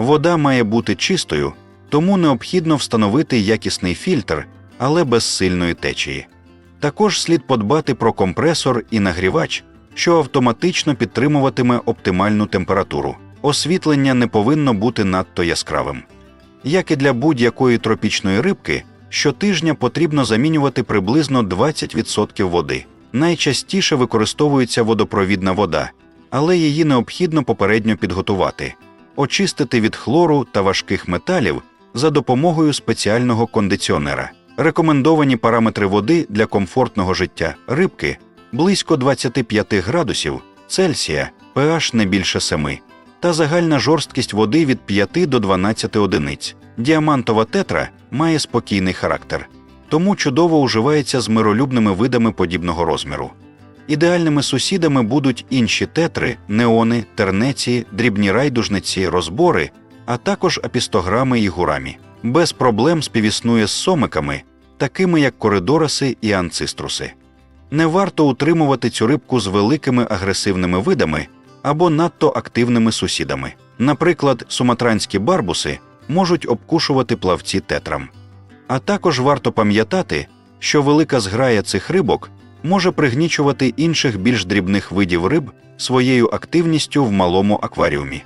Вода має бути чистою, тому необхідно встановити якісний фільтр, але без сильної течії. Також слід подбати про компресор і нагрівач, що автоматично підтримуватиме оптимальну температуру. Освітлення не повинно бути надто яскравим. Як і для будь-якої тропічної рибки, щотижня потрібно замінювати приблизно 20% води. Найчастіше використовується водопровідна вода, але її необхідно попередньо підготувати, очистити від хлору та важких металів за допомогою спеціального кондиціонера. Рекомендовані параметри води для комфортного життя рибки близько 25 градусів Цельсія, pH не більше 7, та загальна жорсткість води від 5 до 12 одиниць. Діамантова тетра має спокійний характер, тому чудово уживається з миролюбними видами подібного розміру. Ідеальними сусідами будуть інші тетри, неони, тернеці, дрібні райдужниці, розбори, а також апістограми і гурамі. Без проблем співіснує з сомиками, такими як коридораси і анциструси. Не варто утримувати цю рибку з великими агресивними видами або надто активними сусідами. Наприклад, суматранські барбуси можуть обкушувати плавці тетрам. А також варто пам'ятати, що велика зграя цих рибок може пригнічувати інших більш дрібних видів риб своєю активністю в малому акваріумі.